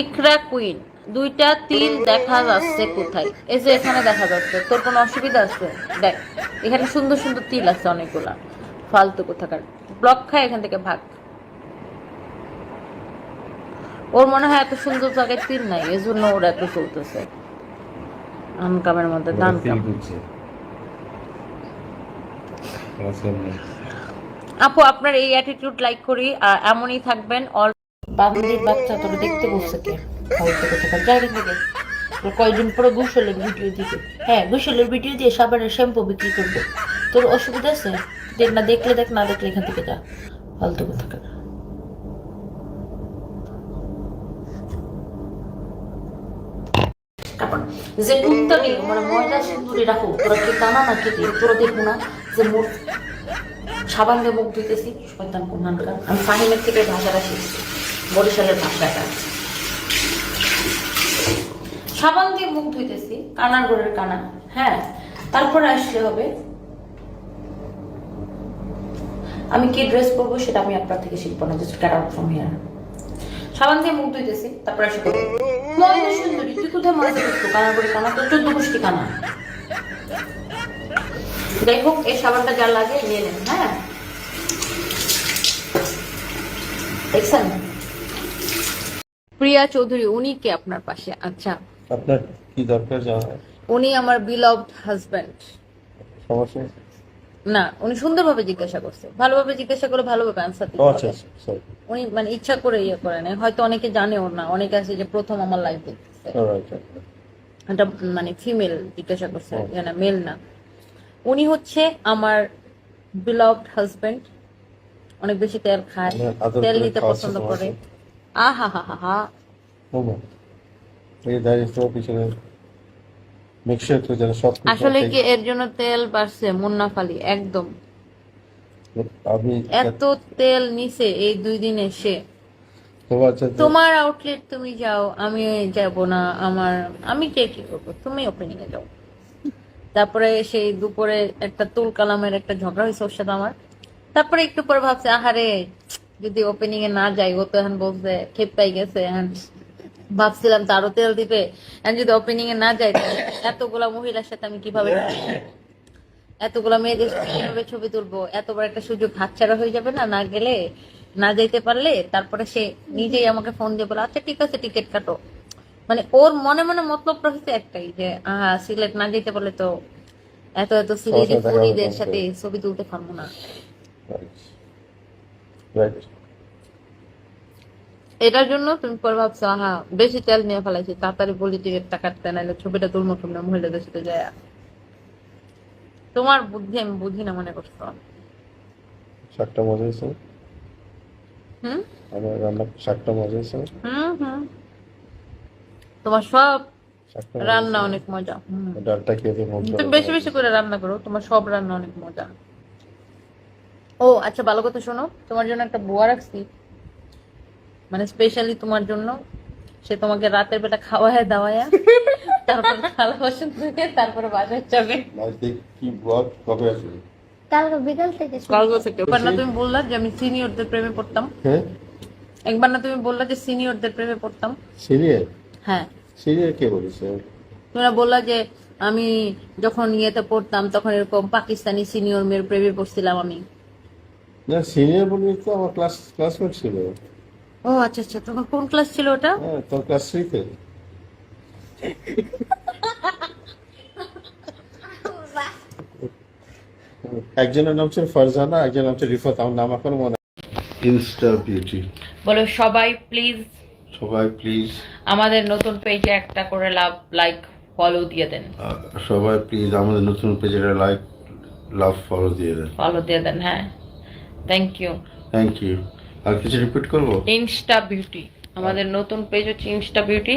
ইকরা queen দুইটা তিল দেখা যাচ্ছে কোথায়? এই যে এখানে দেখা যাচ্ছে তোর কোনো অসুবিধা আছে? দেখ এখানে সুন্দর সুন্দর তিল আছে অনেকগুলা ফালতু কোথাকার। ব্লক খায় এখান থেকে ভাগ। ওর মনে হয় এত সুন্দর জায়গায় তিল নাই এজন্য ওর এত চলতেছে। আনকামের মধ্যে দান আপু আপনার এই অ্যাটিটিউড লাইক করি আর এমনই থাকবেন অল বান্ধবীর বাচ্চা তোর দেখতে বসছে কে? ফালতু কোথাকার থেকে। তোর পরে গোসলের ভিডিও দিবে। হ্যাঁ গোসলের ভিডিও দিয়ে সাবানের শ্যাম্পু বিক্রি করবে। তোর অসুবিধা আছে? দেখ না, দেখলে দেখ, না দেখলে এখান থেকে যা। ফালতু কোথাকার যে মানে ময়দা সিন্দুরি রাখো, তোরা কানা না কি তোরা দেখব না যে সাবান দিয়ে মুখ ধুইতেছি? আমি ফাহিমের থেকে ভাষাটা শিখছি বরিশালের ভাষাটা সাবান দিয়ে মুখ ধুইতেছি কানার গোড়ের কানা হ্যাঁ? তারপরে আসলে হবে, আমি কি ড্রেস পরবো সেটা আমি আপনার থেকে শিখব না just cut out from here সাবান দিয়ে মুখ ধুইতেছি, তারপরে করব ময়দা সুন্দরী, তুই কোথায় মজা করছ কানা তোর চোদ্দ কানা। যাই হোক, এই সাবানটা যা লাগে, নিয়ে নেন হ্যাঁ? দেখছেন? প্রিয়া চৌধুরী উনি কে আপনার পাশে? আচ্ছা। আপনার কি দরকার জানা উনি আমার বিলভড হাজব্যান্ড সমস্যা না উনি সুন্দরভাবে জিজ্ঞাসা করছে। ভালোভাবে জিজ্ঞাসা করে ভালোভাবে আনসার দিতে আচ্ছা সরি উনি মানে ইচ্ছা করে ইয়ে করে না হয়তো অনেকে জানেও না। অনেকে আছে যে প্রথম আমার লাইফ দেখতেছে। এটা মানে ফিমেল জিজ্ঞাসা করছে। ও। না মেল না। উনি হচ্ছে আমার বিলভড হাজবেন্ড অনেক বেশি তেল খায়। মানে আদর তেল করে নিতে খাওয়াচ্ছে পছন্দ তোমাকে? আহা হা হা হা আসলে কি এর জন্য তেল বাড়ছে? একদম। এত তেল নিছে এই দুই দিন তোমার যাতে তোমার আউটলেট তুমি যাও আমি যাব না আমার আমি কে কি করব? তুমি ওপেনিং এ যাও। তারপরে সেই দুপুরে একটা তুল কালামের একটা ঝগড়া হয়েছে ওর সাথে আমার। তারপরে একটু পরে ভাবছে আহারে যদি ওপেনিং এ না যাই ও তো এখন বলছে খেপ পাই গেছে এখন ভাবছিলাম তারও তেল দিবে। এখন যদি ওপেনিং এ না যাই এতগুলা মহিলার সাথে আমি কীভাবে এতগুলা মেয়েদের কীভাবে ছবি তুলবো? এত বড় একটা সুযোগ হাতছাড়া হয়ে যাবে না? না গেলে না যাইতে পারলে তারপরে সে নিজেই আমাকে ফোন দিয়ে বলে আচ্ছা ঠিক আছে টিকিট কাটো। মানে ওর মনে মনে মতলব রয়েছে একটাই যে আহা সিলেট না যেতে পারলে তো এত এত সিলেটি দেখা হবে সাথে ছবি তুলতে পারব না। এটার জন্য তুমি পরে ভাবছ আহা বেশি তেল নিয়ে ফেলাইছি তাড়াতাড়ি বলি টিকিটটা কাটতে নাহলে ছবিটা তুলবো কেমন মহিলাদের সাথে যায়। তোমার বুদ্ধি আমি বুঝি না মনে করছ। শাকটা মজা হয়েছে? হুম? আমার রান্না শাকটা মজা হয়েছে? হুম হুম। তোমার সব রান্না অনেক মজা হুম। ডালটা খেয়ে তুমি বেশি বেশি করে রান্না করো তোমার সব রান্না অনেক মজা। ও আচ্ছা ভালো কথা শোনো। তোমার জন্য একটা বুয়া রাখছি। মানে স্পেশালি তোমার জন্য। সে তোমাকে রাতের বেলা খাওয়ায় দাওয়ায়। তারপর খালা বসে থেকে তারপরে বাসায় যাবে। কি ব্লগ কবে আসবে? কালকে বিকাল থেকে। গল্প থেকে। একবার না তুমি বললা যে আমি সিনিয়রদের প্রেমে পড়তাম। হ্যাঁ? একবার না তুমি বললা যে সিনিয়রদের প্রেমে পড়তাম। সিরিয়াল হ্যাঁ। সিরিয়াল কে বলেছে? তোমরা বললা যে আমি যখন ইয়েতে পড়তাম তখন এরকম পাকিস্তানি সিনিয়র মেয়ের প্রেমে পড়ছিলাম আমি। না সিনিয়র বলি তো আমার ক্লাস ক্লাসমেট ছিল। ও আচ্ছা আচ্ছা তোমার কোন ক্লাস ছিল ওটা? হ্যাঁ তোর ক্লাস থ্রিতে একজনের নাম ছিল ফারজানা একজনের নাম ছিল রিফাত আমার নাম এখন মনে ইনস্টা বিউটি বলো সবাই প্লিজ সবাই প্লিজ আমাদের নতুন পেজে একটা করে লাভ লাইক ফলো দিয়ে দেন। সবাই প্লিজ আমাদের নতুন পেজের লাইক লাভ ফলো দিয়ে দেন। ফলো দিয়ে দেন হ্যাঁ। থ্যাংক ইউ থ্যাংক ইউ আর কিছু রিপিট করব? ইনস্টা বিউটি আমাদের নতুন পেজ হচ্ছে ইনস্টা বিউটি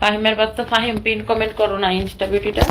ফাহিমের বাচ্চা ফাহিম পিন কমেন্ট করো না ইনস্টা বিউটিটা